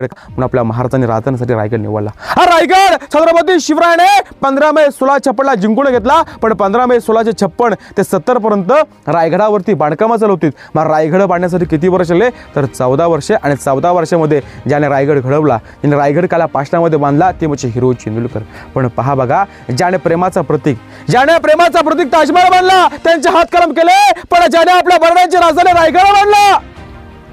म्हणून आपल्या महाराजांनी राजधानीसाठी रायगड निवडला. हा रायगड! छत्रपती शिवरायाने पंधरा मे सोळा छप्पनला जिंकून घेतला पण पंधरा मे सोळाशे छप्पन ते सत्तर पर्यंत रायगडावरती बांधकामं चालू होती. मग रायगड बांधण्यासाठी किती वर्ष लागले? तर चौदा वर्षे. आणि चौदा वर्षामध्ये ज्याने रायगड घडवला ज्याने रायगड काला पाषणामध्ये बांधला ते म्हणजे हिरो चिंदुलकर पण पहा बघा ज्याने प्रेमाचा प्रतीक ज्याने प्रेमाचा प्रतीक ताजमहल बांधला त्यांचे हात कलम केले पण ज्याने आपल्या बरण्याची राजधानी रायगड बांधला.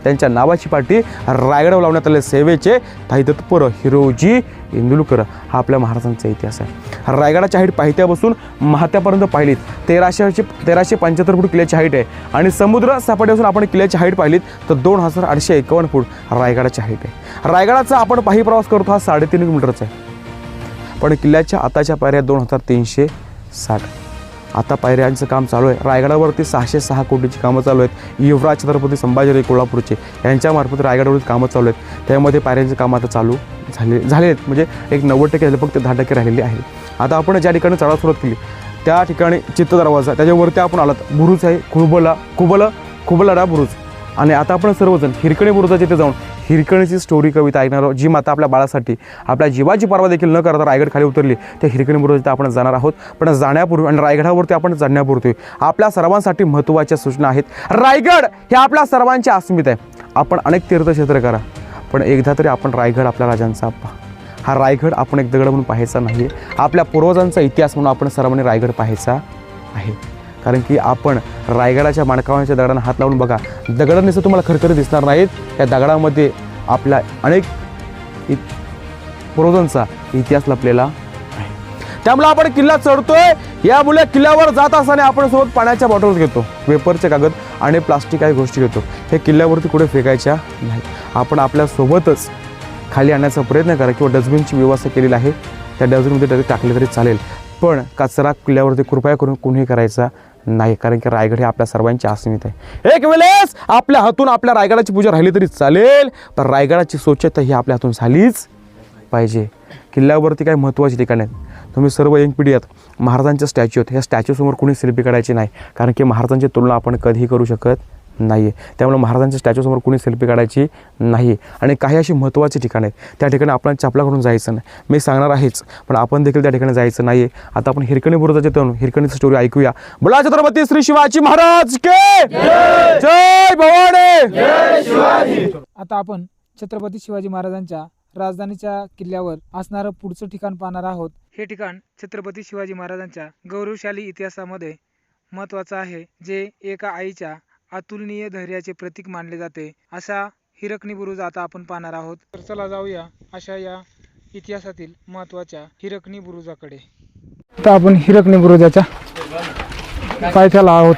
त्यांच्या नावाची पाठी रायगडावर लावण्यात आले सेवेचे ताई तत्पर हिरोजी इंदुलकर हा आपल्या महाराजांचा इतिहास आहे. रायगडाच्या हाईट पाहित्यापासून महात्यापर्यंत पाहिलीत. तेराशेचे तेराशे पंच्याहत्तर फूट किल्ल्याची हाईट आहे. आणि समुद्र सापाट्यापासून आपण किल्ल्याची हाईट पाहिलीत तर दोन हजार आठशे एकावन्न फूट रायगडाची हाईट आहे. रायगडाचा आपण पायी प्रवास करतो हा साडेतीन किलोमीटरचा आहे. पण किल्ल्याच्या आताच्या पायऱ्या दोन हजार तीनशे साठ. आता पायऱ्यांचं काम चालू आहे. रायगडावरती सहाशे सहा कोटीची कामं चालू आहेत. युवराज छत्रपती संभाजीराजे कोल्हापूरचे यांच्यामार्फत रायगडावरती कामं चालू आहेत. त्यामध्ये पायऱ्यांचे काम आता चालू झाले झाले आहेत. म्हणजे एक नव्वद टक्के झाले फक्त दहा टक्के राहिलेले आहे आता आपण ज्या ठिकाणी चढाव सुरुवात केली त्या ठिकाणी चित्त दरवाजा त्याच्यावरती आपण आलात. बुरुज आहे खुबला खुबला खुबलाडा बुरुज. आणि आता आपण सर्वजण हिरकणी बुरुजाच्या इथे जाऊन हिरकणीची स्टोरी कविता ऐकणार जी माता आपल्या बाळासाठी आपल्या जीवाची पर्वा देखील न करता रायगड खाली उतरली. त्या हिरकणीबरोबर बुरुजात आपण जाणार आहोत. पण जाण्यापूर्वी आणि रायगडावरती आपण जाण्यापूर्वी आपल्या सर्वांसाठी महत्त्वाच्या सूचना आहेत. रायगड हे आपल्या सर्वांचे अस्मित आहे. आपण अनेक तीर्थक्षेत्र करा पण एकदा तरी आपण रायगड आपल्या राजांचा पहा हा रायगड आपण एक दगड म्हणून पाहायचा नाही आपल्या पूर्वजांचा इतिहास म्हणून आपण सर्वांनी रायगड पाहायचा आहे. कारण की आपण रायगडाच्या माणकावांच्या दगडांना हात लावून बघा. दगड तुम्हाला खरखरी दिसणार नाहीत. त्या दगडामध्ये आपल्या अनेक इ- पूर्वजांचा इतिहास लपलेला आहे. त्यामुळे आपण किल्ला चढतोय. यामुळे किल्ल्यावर जात असताना आपण सोबत पाण्याच्या बॉटल्स घेतो पेपरचे कागद आणि प्लास्टिक काही गोष्टी घेतो. हे किल्ल्यावरती कुठे फेकायच्या नाही आपण आपल्यासोबतच खाली आणण्याचा प्रयत्न करा किंवा डस्टबिनची व्यवस्था केलेली आहे. त्या डस्टबिनमध्ये टाकले तरी चालेल. पण कचरा किल्ल्यावरती कृपया करून कुणीही करायचा नाही कारण की रायगड हे आपल्या सर्वांची अस्मित आहे. एक वेळेस आपल्या हातून आपल्या रायगडाची पूजा राहिली तरी चालेल पण रायगडाची स्वच्छता ही आपल्या हातून झालीच पाहिजे. किल्ल्यावरती काही महत्त्वाची ठिकाणं आहेत. तुम्ही सर्व यंग पिढी आहात. महाराजांच्या स्टॅच्यू आहेत. ह्या स्टॅच्यूसमोर कोणी सेल्फी काढायची नाही कारण की महाराजांची तुलना आपण कधीही करू शकत नाही आहे त्यामुळे महाराजांच्या स्टॅच्यूसमोर कुणी सेल्फी काढायची नाही आणि काही अशी महत्त्वाची ठिकाणं आहेत. त्या ठिकाणी आपण चापलाकडून करून जायचं नाही. मी सांगणार आहेच पण आपण देखील त्या ठिकाणी जायचं नाही आहे आता आपण हिरकणी बुरुजाचे तरुण हिरकणीची स्टोरी ऐकूया. बोला छत्रपती श्री शिवाजी महाराज के जय भवानी! आता आपण छत्रपती शिवाजी महाराजांच्या राजधानीच्या किल्ल्यावर असणारं पुढचं ठिकाण पाहणार आहोत. हे ठिकाण छत्रपती शिवाजी महाराजांच्या गौरवशाली इतिहासामध्ये महत्वाचं आहे जे एका आईच्या अतुलनीय धैर्याचे प्रतीक मानले जाते. असा हिरकणी बुरुज आता आपण पाहणार आहोत. तर चला जाऊया अशा या इतिहासातील महत्त्वाच्या हिरकणी बुरुजाकडे आता आपण हिरकणी बुरुजाच्या पायथ्याला आहोत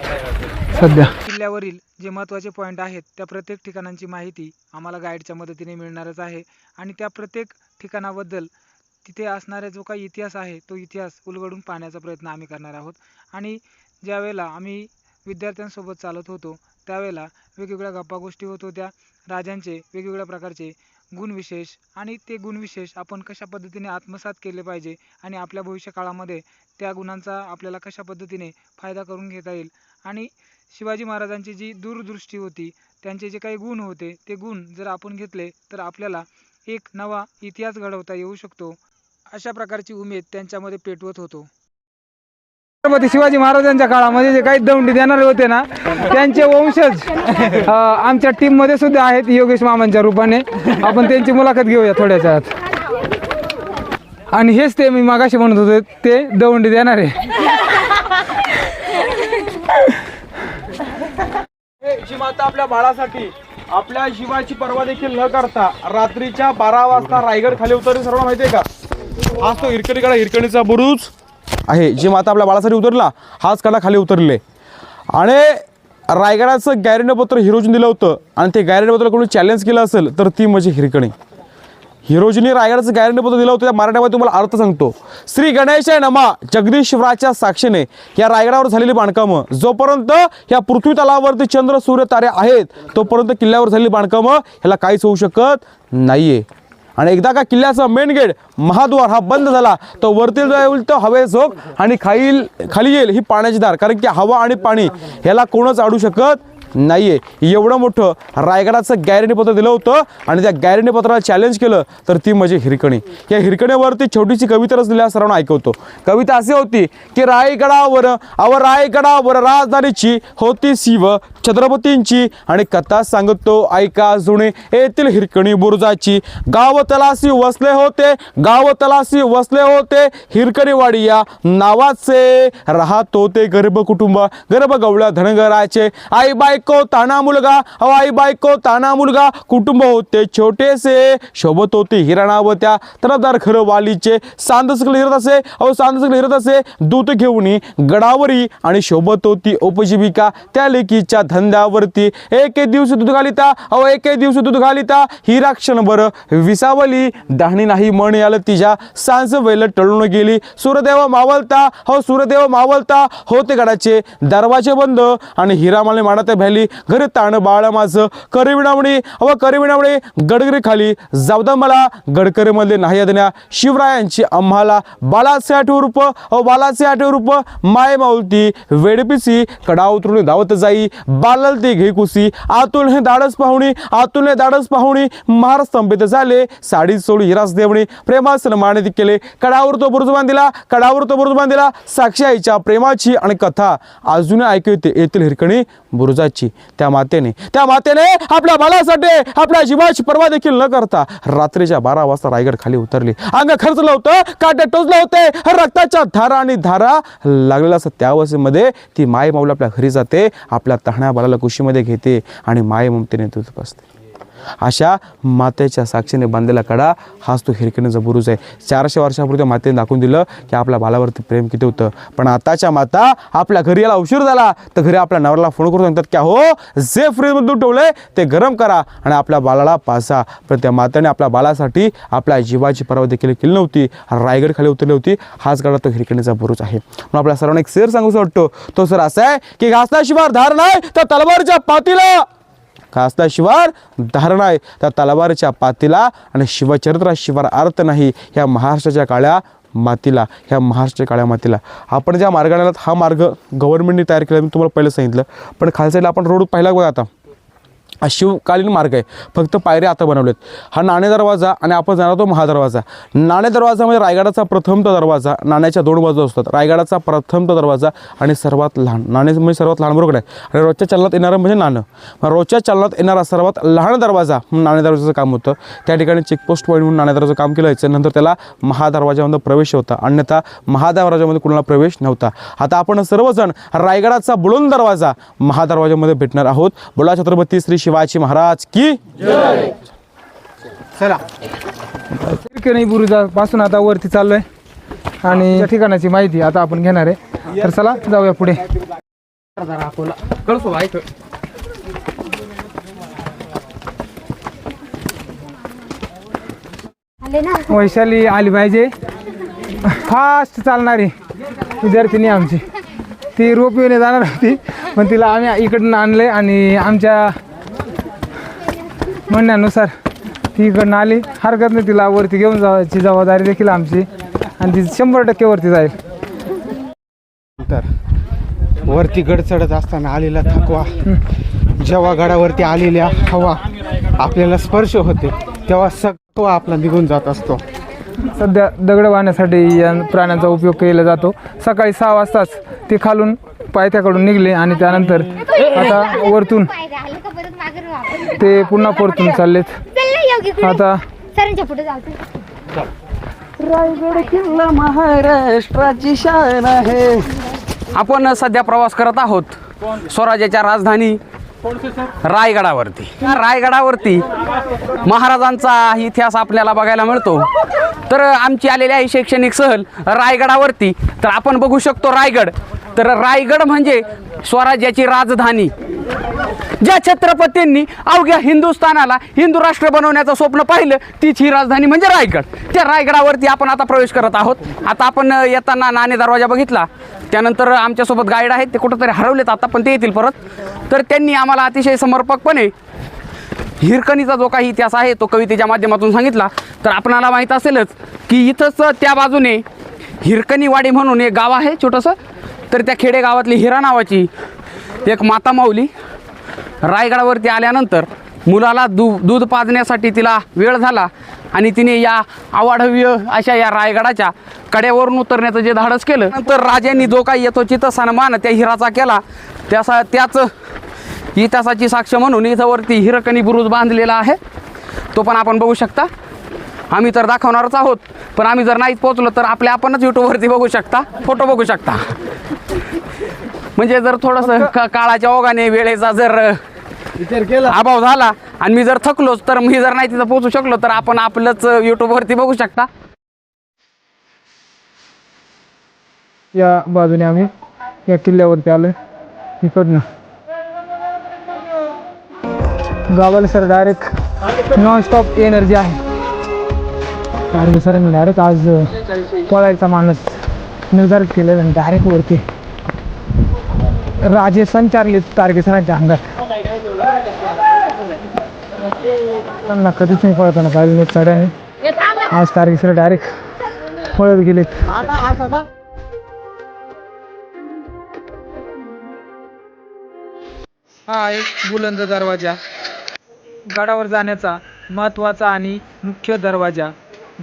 सध्या. किल्ल्यावरील जे महत्त्वाचे पॉईंट आहेत त्या प्रत्येक ठिकाणांची माहिती आम्हाला गाईडच्या मदतीने मिळणारच आहे. आणि त्या प्रत्येक ठिकाणाबद्दल तिथे असणारा जो काही इतिहास आहे तो इतिहास उलगडून पाहण्याचा प्रयत्न आम्ही करणार आहोत. आणि ज्या वेळेला आम्ही विद्यार्थ्यांसोबत चालत होतो. त्यावेळेला वेगवेगळ्या गप्पा गोष्टी होत होत्या. राजांचे वेगवेगळ्या प्रकारचे गुणविशेष आणि ते गुणविशेष आपण कशा पद्धतीने आत्मसात केले पाहिजे आणि आपल्या भविष्यकाळामध्ये त्या गुणांचा आपल्याला कशा पद्धतीने फायदा करून घेता येईल? आणि शिवाजी महाराजांची जी दूरदृष्टी होती त्यांचे जे काही गुण होते ते गुण जर आपण घेतले तर आपल्याला एक नवा इतिहास घडवता येऊ शकतो. अशा प्रकारची उमेद त्यांच्यामध्ये पेटवत होतो. छत्रपती शिवाजी महाराजांच्या काळामध्ये जे काही दौंडी देणारे होते ना त्यांचे वंशज अ, आमच्या टीममध्ये सुद्धा आहेत योगेश मामांच्या रूपाने. आपण त्यांची मुलाखत घेऊया थोड्याच आत. आणि हेच ते मी मागाशी म्हणत होते ते दौंडी देणारे. जी आपल्या बाळासाठी आपल्या जीवाची पर्वा देखील न करता रात्रीच्या बारा वाजता रायगड खाली उतरली सर्व माहितीये का? आज तो हिरकणी हिरकणीचा बुरुज. आहे. जी माता आपल्या बाळासाठी उतरला हाच कडा खाली उतरले. आणि रायगडाचं गॅरेंटीपत्र हिरोजीने दिलं होतं आणि ते गॅरेंटीपत्र कोणी चॅलेंज केलं असेल तर ती म्हणजे हिरकणी. हिरोजीने रायगडाचं गॅरंटी दिलं होतं त्या मराठीमध्ये तुम्हाला अर्थ सांगतो. श्री गणेश नमा जगदीश्वराच्या साक्षीने. या रायगडावर झालेली बांधकामं. जोपर्यंत या पृथ्वी तलावरती चंद्र सूर्य तारे आहेत तोपर्यंत किल्ल्यावर झालेली बांधकामं ह्याला काहीच होऊ शकत नाही आहे आणि एकदा का किल्ल्याचा मेन गेट महाद्वार हा बंद झाला तो वरती जाईल तो हवे झोक आणि खाईल खाली येईल ही पाण्याची धार. कारण की हवा आणि पाणी ह्याला कोणच अडू शकत नाही आहे एवढं मोठं रायगडाचं गॅरंटीपत्र दिलं होतं आणि त्या गॅरंटीपत्राला चॅलेंज केलं तर ती म्हणजे हिरकणी. या हिरकणीवरती छोटीशी कविता रचलेल्या सर्वांना ऐकवतो. कविता अशी होती की रायगडावर अव रायगडावर राजधानीची होती शिव छत्रपतींची आणि कथा सांगतो ऐका जुने. येथील हिरकणी बुरुजाची गाव तलासी वसले होते गाव तलासी वसले होते. हिरकणीवाडी या नावाचे राहत होते गर्भ कुटुंब गर्भ गवळ्या धनगराचे. आई बायको ताना मुलगा अहो आई बायको ताना मुलगा कुटुंब होते छोटेसे. शोभत होते हिराणावत्या तरफदार खरं वालीचे सांदसकल हिरत असे अहो सांदसकल हिरत असे. दूत घेऊन गडावरी आणि शोभत होती उपजीविका. त्या लेकीच्या धंद्यावरती एक एक दिवस दूध घालिता अहो एक दिवस दूध घालिता. हिरा क्षणभर विसावली. दाहणी नाही मन याला तिच्या सांस वेल टळून गेली. सूर्यदेव मावलता हो सूर्यदेव मावलता होते गडाचे दरवाजे बंद आणि हिरामाले माडा भ्याली घरी ताण बाळ माझं. करविणावणी अव करविणावणी गडगरी खाली जावदा मला गडकरी मधले नाही देण्या शिवरायांची आम्हाला बालाचे आठव रूप अव बालाचे आठव रूप माय माऊलती वेडपिसी कडा उतरून धावत जाई बालल ते घे कुसी आतुल हे दाडस पाहुणी आतुल हे दाडस पाहुणी महार स्तंभित झाले साडी सोडी हिरास देवणे प्रेमासन मानित केले कडावर तो बुरुज बांधिला कडावर तो बुरुज बांधिला साक्षी आईच्या प्रेमाची आणि कथा. अजून ऐकू येते येथील हिरकणी बुरुजाची. त्या मातेने त्या मातेने आपल्या बाळासाठी आपल्या जीवाची पर्वा देखील न करता रात्रीच्या बारा वाजता रायगड खाली उतरली. अंग खर्चलं होतं काटे टोचलं होते रक्ताच्या धारा आणि धारा लागलेला असं त्या अवस्थेमध्ये ती माय माऊला आपल्या घरी जाते आपल्या तहण्या बाळाला कुशीमध्ये घेते आणि माय ममतेने दूध बसते. अशा मातेच्या साक्षीने बांधलेला कडा हाच तो हिरकणीचा बुरुज आहे. चारशे वर्षापूर्वी त्या मातेने दाखवून दिलं की आपल्या बालावरती प्रेम किती होतं. पण आताच्या माता आपल्या घरी याला उशीर झाला. तर घरी आपल्या नवऱ्याला फोन करून सांगतात की हो जे फ्रीजमधून ठेवलंय ते गरम करा. आणि आपल्या बालाला पासा. पण त्या मातेने आपल्या बालासाठी आपल्या जीवाची पर्वा देखील केली नव्हती. रायगड खाली उतरली होती. हाच गडा तो हिरकणीचा बुरुज आहे. म्हणून आपल्या सर्वांना एक शेर सांगूसा वाटतो तो सर असा आहे की घासल्याशिवाय धार नाही तर तलवारच्या पातीला खासला शिवार धारण आहे. त्या तलवारीच्या पातीला आणि शिवचरित्राशिवार अर्थ नाही ह्या महाराष्ट्राच्या काळ्या मातीला ह्या महाराष्ट्राच्या काळ्या मातीला. आपण ज्या मार्गाने आलात हा मार्ग गव्हर्नमेंटने तयार केला मी तुम्हाला पहिलं सांगितलं. पण खालसाईडला आपण रोड पाहिला बघा आता. हा शिवकालीन मार्ग आहे. फक्त पायऱ्या आता बनवलेत. हा नाणे दरवाजा आणि आपण जाणार तो महादरवाजा. नाणे दरवाजा म्हणजे रायगडाचा प्रथम तो दरवाजा नाण्याच्या दोन बाजू असतात. रायगडाचा प्रथम तो दरवाजा आणि सर्वात लहान नाणे म्हणजे सर्वात लहान बरोबर आहे. आणि रोजच्या चलनात येणारं म्हणजे नाणं. मग रोजच्या चलनात येणारा सर्वात लहान दरवाजा म्हणून नाणे दरवाजाचं काम होतं. त्या ठिकाणी चेकपोस्ट पॉईंट म्हणून नाणे दरवाजाचं काम केलं जायचं. नंतर त्याला महादरवाजामध्ये प्रवेश होता. अन्यथा महादरवाजामध्ये कुणाला प्रवेश नव्हता. आता आपण सर्वजण रायगडाचा बुलंद दरवाजा महादरवाजामध्ये भेटणार आहोत. बोला छत्रपती श्री शिवाजी महाराज की चला. हिरकणी बुरुजापासून आता वरती चाललोय. आणि या ठिकाणाची माहिती आता आपण घेणार आहे. तर चला जाऊया पुढे. आले ना वैशाली आली पाहिजे. फास्ट चालणारी विद्यार्थिनी आमची. ती रोपवेने जाणार होती पण तिला आम्ही इकडून आणले आणि आमच्या म्हणण्यानुसार ती इकडनं आली. हरकत नाही तिला वरती घेऊन जायची जबाबदारी देखील आमची. आणि ती शंभर टक्के वरती जाईल. तर वरती गड चढत असताना आलेला थकवा. जेव्हा गडावरती आलेल्या हवा आपल्याला स्पर्श होते तेव्हा थकवा आपला निघून जात असतो. सध्या दगड वाहण्यासाठी या प्राण्यांचा उपयोग केला जातो. सकाळी सहा वाजताच ते खालून पायथ्याकडून निघले आणि त्यानंतर आता वरतून ते पुन्हा परतून चाललेत. आता सरांच्या पुढे जाऊ रायगड किल्ला महाराष्ट्राची शान आहे. आपण सध्या प्रवास करत आहोत स्वराज्याच्या राजधानी रायगडावरती. या रायगडावरती महाराजांचा इतिहास आपल्याला बघायला मिळतो. तर आमची आलेली आहे शैक्षणिक सहल रायगडावरती. तर आपण बघू शकतो रायगड. तर रायगड म्हणजे स्वराज्याची राजधानी. ज्या छत्रपतींनी अवघ्या हिंदुस्थानाला हिंदू राष्ट्र बनवण्याचं स्वप्न पाहिलं तीच ही राजधानी म्हणजे रायगड. त्या रायगडावरती आपण आता प्रवेश करत आहोत. आता आपण येताना नाणे दरवाजा बघितला. त्यानंतर आमच्यासोबत गाईड आहेत ते कुठंतरी हरवलेत आता पण ते येतील परत. तर त्यांनी आम्हाला अतिशय समर्पकपणे हिरकणीचा जो काही इतिहास आहे तो कवितेच्या माध्यमातून सांगितला. तर आपणाला माहीत असेलच की इथंच त्या बाजूने हिरकणीवाडी म्हणून एक गाव आहे छोटंसं. तर त्या खेडेगावातली हिरा नावाची एक माता माऊली. रायगडावरती आल्यानंतर मुलाला दू दूध पाजण्यासाठी तिला वेळ झाला आणि तिने या अवाढव्य अशा या रायगडाच्या कड्यावरून उतरण्याचं जे धाडस केलं नंतर राजांनी जो काही येतो चित सन्मान त्या हिराचा केला त्याचा त्याच इतिहासाची साक्ष म्हणून इथंवरती हिरकणी बुरुज बांधलेला आहे. तो पण आपण बघू शकता. आम्ही तर दाखवणारच आहोत पण आम्ही जर नाहीच पोहोचलो तर आपल्या आपणच यूट्यूबवरती बघू शकता फोटो बघू शकता. म्हणजे जर थोडंसं क- काळाच्या ओघाने वेळेचा जर विचार केला. अभाव झाला आणि मी जर थकलोच तर मी जर नाही तिथं पोहोचू शकलो तर आपण आपलंच यूट्यूबवरती बघू शकता. या बाजूने आम्ही या किल्ल्यावरती आलोय. इकडनं गावाला sir direct non stop energy आहे. कारण सरांनी डायरेक्ट आज पळायचा माणूस निर्धारित केलेला डायरेक्ट वरती राजे संचारले तारखे सरांच्या अंगात त्यांना कधीच नाही पळताना पाहिजे चढ्याने आज तारखे सर डायरेक्ट पळत गेलेत. हा एक बुलंद दरवाजा. गडावर जाण्याचा महत्त्वाचा आणि मुख्य दरवाजा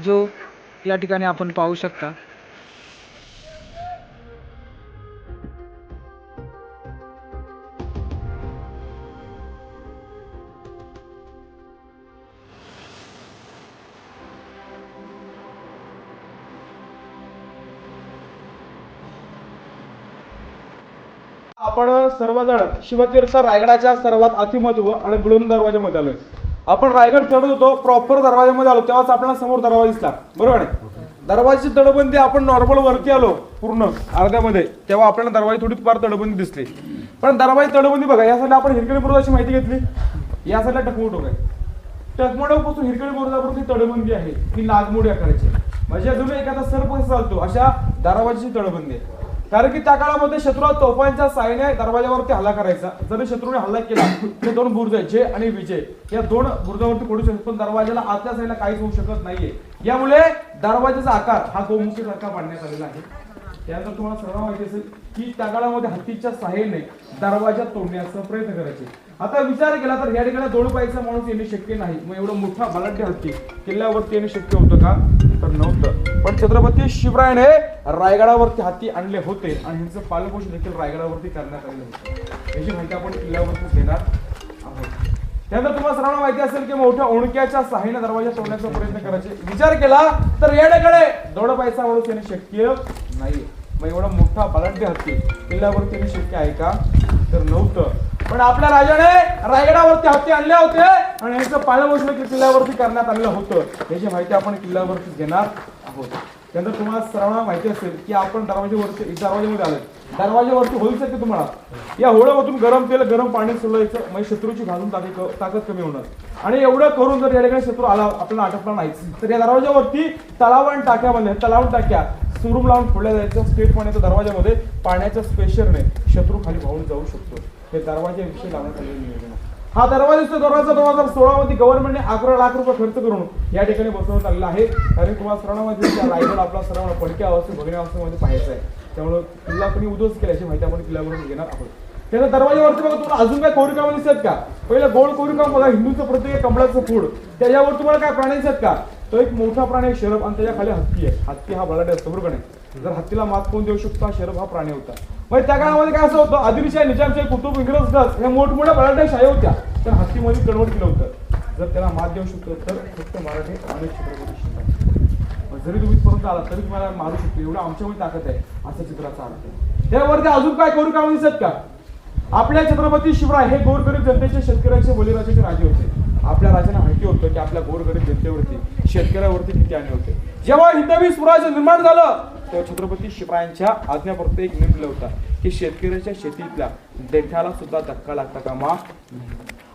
जो या ठिकाणी आपण पाहू शकता. सर्वजण शिवतीर्थ रायगडाच्या सर्वात अतिमहत्व आणि बुलंद दरवाजामध्ये आलोय. आपण रायगड चढत होतो प्रॉपर दरवाजामध्ये आलो तेव्हाच आपल्याला समोर दरवाजा दिसला. बरोबर आहे? दरवाजाची तडबंदी आपण नॉर्मल वरती आलो पूर्ण अर्ध्यामध्ये तेव्हा आपल्याला दरवाजा थोडी फार तडबंदी दिसली. पण दरवाजा तडबंदी बघा यासाठी आपण हिरकणी बुरुजाची माहिती घेतली. यासाठी टकमोट आहे टकमोडापासून हिरकणी बुरुजापर्यंत तडबंदी आहे. ही लाजमोडी आकाराची म्हणजे अजून एखादा सर्प चालतो अशा दरवाजाची तडबंदी आहे. कारण की त्या काळामध्ये शत्रूला तोफांच्या साहाय्याने दरवाजावरती हल्ला करायचा. जरी शत्रूने हल्ला केला ते दोन बुर्ज जय आणि विजय. या दोन बुर्जावरती पडू शकतो पण दरवाजाला आतल्या साईडला काहीच होऊ शकत नाहीये. यामुळे दरवाजाचा आकार हा गोमुखी सारखा मांडण्यात आलेला आहे. त्यानंतर तुम्हाला सर्व माहिती असेल की त्या काळामध्ये हत्तीच्या साहाय्याने दरवाजा तोडण्याचा प्रयत्न करायचे. आता विचार केला तर या ठिकाणी दोन पायचा माणूस येणे शक्य नाही. मग एवढं मोठा बलाढ्य हत्ती किल्ल्यावरती येणे शक्य होतं का? तर नव्हतं. पण छत्रपती शिवरायाने रायगडावरती हत्ती आणले होते आणि ह्यांचं पालपोषण देखील रायगडावरती करण्यात आलेलं होतं. याची माहिती आपण किल्ल्यावरती देणार आहोत. त्यानंतर तुम्हाला सर्वांना माहिती असेल की मोठ्या ओणक्याच्या सहाय्याने दरवाजा तोडण्याचा प्रयत्न करायचे. विचार केला तर येण्याकडे दोड पैसा माणूस येणे शक्य नाही. मग एवढा मोठा बलाढ्य हत्ती किल्ल्यावरती येणे शक्य आहे का? तर नव्हतं. पण आपल्या राजाने रायगडावरती हत्ती आणले होते आणि यांचं पालपोषण किल्ल्यावरती करण्यात आलेलं होतं. याची माहिती आपण किल्ल्यावरती घेणार आहोत त्यानंतर तुम्हाला सर्वांना माहिती असेल की आपण दरवाजेवरती दरवाजामध्ये आलोय. दरवाजावरती होईल की तुम्हाला. या होळ्यामधून गरम तेल गरम पाणी सोडायचं म्हणजे शत्रूची घालून ताकद ताकद कमी होणार. आणि एवढं करून जर या ठिकाणी शत्रू आला आपल्याला आटपला नाही तर या दरवाजावरती तलाव आणि टाक्या बनल्या टाक्या सुरूम लावून फोडल्या जायचं स्टेट पाण्याच्या दरवाजामध्ये पाण्याच्या स्पेशरने शत्रू खाली वाहून जाऊ शकतो. हे दरवाजाविषयी लावण्यात आलेलं नियोजन हा दरवाजा दरवाजा दोन हजार सोळा मध्ये गव्हर्नमेंटने अकरा लाख रुपये खर्च करून या ठिकाणी बसवण्यात आलेला आहे. कारण तुम्हाला सरणामध्ये रायगड आपला सर्वांना पडक्या अवस्थेत भगण्या अवस्थेमध्ये पाहायचं आहे. त्यामुळे किल्ला कोणी उद्ध्वस्त केल्याची माहिती आपण किल्ल्यावरून घेणार आहोत. त्याच्या दरवाजावरती बघा तुम्हाला अजून काय कोरीकाम दिसतात का? पहिलं गोड कोरीकाम बघा हिंदूचं प्रत्येक आहे कमळाचं फूड. त्याच्यावर तुम्हाला काय प्राणी दिसतात का? तो एक मोठा प्राणी आहे आणि त्याच्याखाली हत्ती आहे. हत्ती हा बलाढ्य असतो बरोबर नाही? जर हत्तीला मात कोण देऊ शकतो? हा शरभ हा प्राणी होता. म्हणजे त्या काळामध्ये काय असं होतं? आदिलशाही निजामशाही कुतुब इंग्रज गज ह्या मोठमोठ्या मराठ्या शाही होत्या. तर हत्तीमध्ये कन्वर्ट केलं होतं. जर त्याला मात देऊ शकतो तर फक्त मराठी आणि छत्रपती जरी तुम्ही परत आला तरी तुम्हाला मारू शकतो. एवढं आमच्यामध्ये ताकद आहे. असं चित्राचा अर्थ आहे त्यावरती अजून काय करू काम दिसत का? आपल्या छत्रपती शिवराय हे गोरगरीब जनतेचे शेतकऱ्यांचे बळीराजाचे राजे होते. आपल्या राजांना माहिती होतं की आपल्या गोरगरीब जनतेवरती शेतकऱ्यावरती किती अन्याय होते. जेव्हा हिंदवी स्वराज्य निर्माण झालं तेव्हा छत्रपती शिवरायांच्या आज्ञापुरते एक निमलं होता की शेतकऱ्याच्या शेतीतल्या देठाला सुद्धा धक्का लागता कामा मा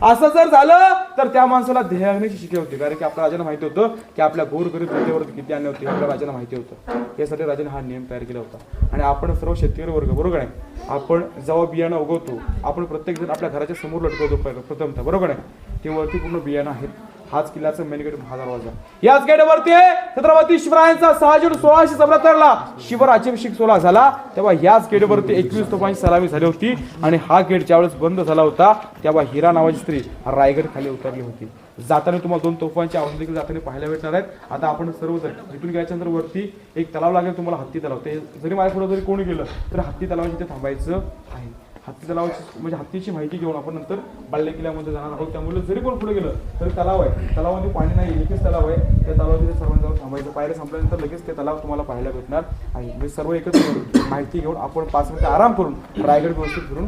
असं जर झालं तर त्या माणसाला देहाग्नीची शिके होती. कारण की आपल्या राजांना माहिती होतं की आपल्या गोरगरीब जनतेवरती किती अन्याय होते आपल्या राजांना माहिती होतं. यासाठी राजाने हा नियम तयार केला होता. आणि आपण सर्व शेतकरी वर्ग बरोबर आहे? आपण जेव्हा बियाणं उगवतो आपण प्रत्येक जण आपल्या घराच्या समोर लटकवतो प्रथमतः बरोबर आहे? ते वरती पूर्ण बियाणं आहेत. हाच किल्ल्याचा मेन गेट महादरवाजा याच गेटवरती छत्रपती शिवरायांचा सहा जून सोळाशे चौऱ्याहत्तरला शिवराज्याभिषेक सोहळा झाला. तेव्हा याच गेटवरती एकवीस तोफांची सलामी झाली होती आणि हा गेट ज्यावेळेस बंद झाला होता तेव्हा हिरा नावाची स्त्री रायगड खाली उतरली होती. जाताना तुम्हाला दोन तोफांची आवाज देखील जाताना पाहायला भेटणार आहेत. आता आपण सर्वजण इथून गेल्याच्यानंतर वरती एक तलाव लागेल तुम्हाला हत्ती तलाव. ते जरी माझ्या पुढे जरी कोणी गेलं तर हत्ती तलावाची ते थांबायचं आहे. हत्ती तलावाची म्हणजे हत्तीची माहिती घेऊन आपण नंतर बाल्य किल्ल्यामध्ये जाणार आहोत. त्यामुळे जरी कोण पुढे गेलं तरी तलाव आहे. तलावामध्ये पाणी नाही एकच तलाव आहे. त्या तलावामध्ये सर्वांनी थांबायचं. पायऱ्या संपल्यानंतर लगेच ते तलाव तुम्हाला पाहायला भेटणार आहे. म्हणजे सर्व एकत्र माहिती घेऊन आपण पाच मिनिटं आराम करून रायगड व्यवस्थित फिरून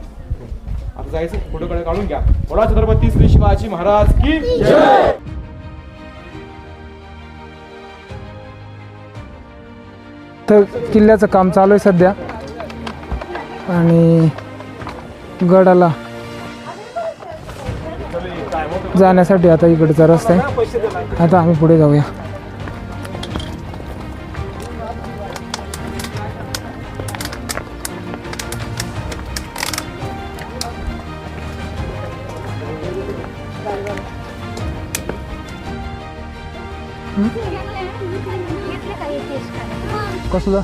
आता जायचं फोटोकडे काढून घ्या. बोला छत्रपती श्री शिवाजी महाराज की जय! तर किल्ल्याचं काम चालू आहे सध्या. आणि गडाला जाण्यासाठी आता इकडचा रस्ता आहे. आता आम्ही पुढे जाऊया. घेतलं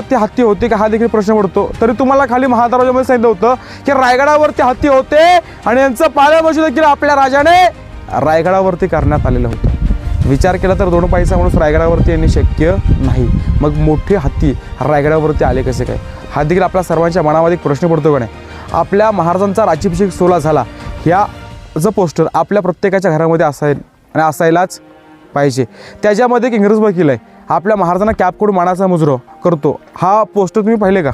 का हत्ती होते का हा देखील प्रश्न पडतो. तरी तुम्हाला खाली महादरवाजामध्ये सांगितलं होतं की रायगडावरती हत्ती होते आणि यांचं पाळण्यापाशी देखील आपल्या राजाने रायगडावरती करण्यात आलेलं होतं. विचार केला तर दोन पैसा माणूस रायगडावरती येणे शक्य नाही. मग मोठे हत्ती रायगडावरती आले कसे काय? हा देखील आपल्या सर्वांच्या मनामध्ये एक प्रश्न पडतो का नाही? आपल्या महाराजांचा राज्याभिषेक सोहळा झाला. ह्या पोस्टर आपल्या प्रत्येकाच्या घरामध्ये असाय आणि असायलाच पाहिजे. त्याच्यामध्ये एक इंग्रज वकील आहे. आपल्या महाराजांना कॅप कोड मानाचा मुजरो करतो. हा पोस्टर तुम्ही पाहिले का?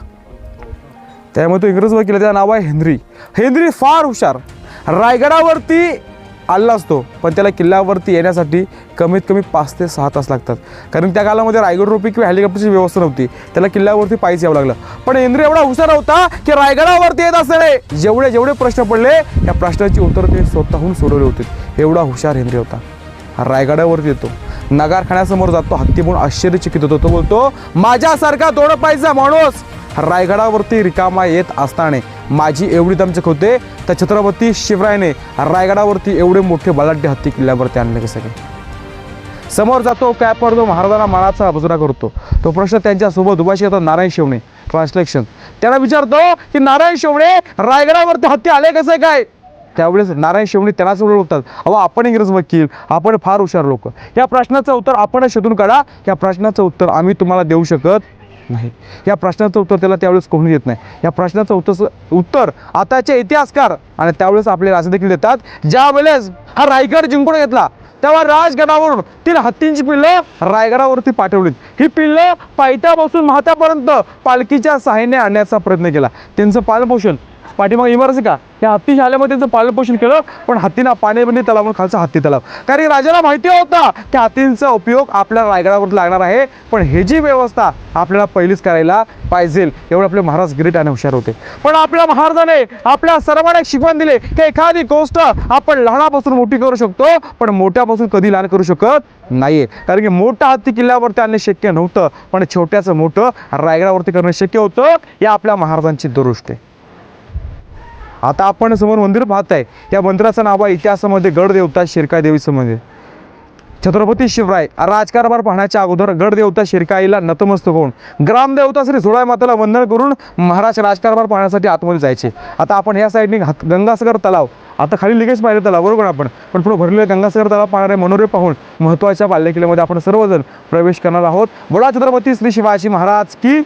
त्यामुळे तो इंग्रज वकील त्याचं नाव आहे हेनरी. हेनरी फार हुशार. रायगडावरती आला असतो पण त्याला किल्ल्यावरती येण्यासाठी कमीत कमी पाच ते सहा तास लागतात. कारण त्या काळामध्ये रायगड रोपी किंवा हेलिकॉप्टरची व्यवस्था नव्हती. त्याला किल्ल्यावरती पायीच यावं लागलं. पण हेनरी एवढा हुशार होता की रायगडावरती येत असताना जेवढे जेवढे प्रश्न पडले या प्रश्नाची उत्तर ते स्वतःहून सोडवले होते. एवढा हुशार इंद्रिय होता. रायगडावरती येतो. नगारखान्यासमोर जातो हत्ती म्हणून आश्चर्यचकित होतो. तो बोलतो माझ्यासारखा थोडं पाहिजे माणूस. रायगडावरती रिकामा येत असताना माझी एवढी दमचक होते तर छत्रपती शिवरायने रायगडावरती एवढे मोठे बलाढ्य हत्ती किल्ल्यावरती आणले कसे काय? समोर जातो काय करतो महाराजांना मानाचा मुजरा करतो. तो प्रश्न त्यांच्यासोबत उभाशी येतात नारायण शिवणे. ट्रान्सलेक्शन त्यांना विचारतो की नारायण शिवणे रायगडावरती हत्ती आले कसं काय? त्यावेळेस नारायण शेवणे त्यांनाच ओळखतात अहो आपण इंग्रज वकील आपण फार हुशार लोक. या प्रश्नाचं उत्तर आपणच शोधून काढा. या प्रश्नाचं उत्तर आम्ही तुम्हाला देऊ शकत नाही. या प्रश्नाचं उत्तर त्याला त्यावेळेस कोणी देत नाही. या प्रश्नाचं उत्तर उत्तर आताचे इतिहासकार आणि त्यावेळेस आपले राजे देखील देतात. ज्या वेळेस हा रायगड जिंकून घेतला तेव्हा राजगडावरून तीन हत्तींची पिल्ले रायगडावरती पाठवलीत. ही पिल्ले पायथ्यापासून महात्यापर्यंत पालखीच्या सहाय्याने आणण्याचा प्रयत्न केला. त्यांचं पालनपोषण पाठीमाग इमारती का? या हत्ती शाळेमध्ये त्यांचं पालनपोषण केलं पण हत्तीना पाण्याबंदी तलाव म्हणून खालचा हत्ती तलाव. कारण राजाला माहिती होता की हत्तींचा उपयोग आपल्या रायगडावर लागणार आहे पण हे जी व्यवस्था आपल्याला पहिलीच करायला पाहिजे एवढं आपले महाराज ग्रेट आणि हुशार होते. पण आपल्या महाराजाने आपल्या सर्वांना एक शिकवण दिले की एखादी गोष्ट आपण लहानापासून मोठी करू शकतो पण मोठ्यापासून कधी लहान करू शकत नाहीये. कारण की मोठा हत्ती किल्ल्यावरती आणणे शक्य नव्हतं पण छोट्याचं मोठं रायगडावरती करणं शक्य होतं या आपल्या महाराजांची दुरुष्ट आहे. आता आपण समोर मंदिर पाहत आहे या मंदिराचं नाव आहे इतिहासामध्ये गडदेवता शिरकाई देवीचं मंदिर छत्रपती शिवराय राजकारभार पाहण्याच्या अगोदर गडदेवता शिरकाईला नतमस्तक होऊन ग्रामदेवता श्री सोळाई माताला वंदन करून महाराज राजकारभार पाहण्यासाठी आतमध्ये जायचे. आता आपण ह्या साईडने गंगासागर तलाव. आता खाली लगेच पाहिजे तलाव बरोबर आपण. पण पुढे भरलेलं गंगासागर तलाव पाहणारे मनोरे पाहून महत्त्वाच्या बाल्य किल्ल्यामध्ये आपण सर्वजण प्रवेश करणार आहोत. बोला छत्रपती श्री शिवाजी महाराज की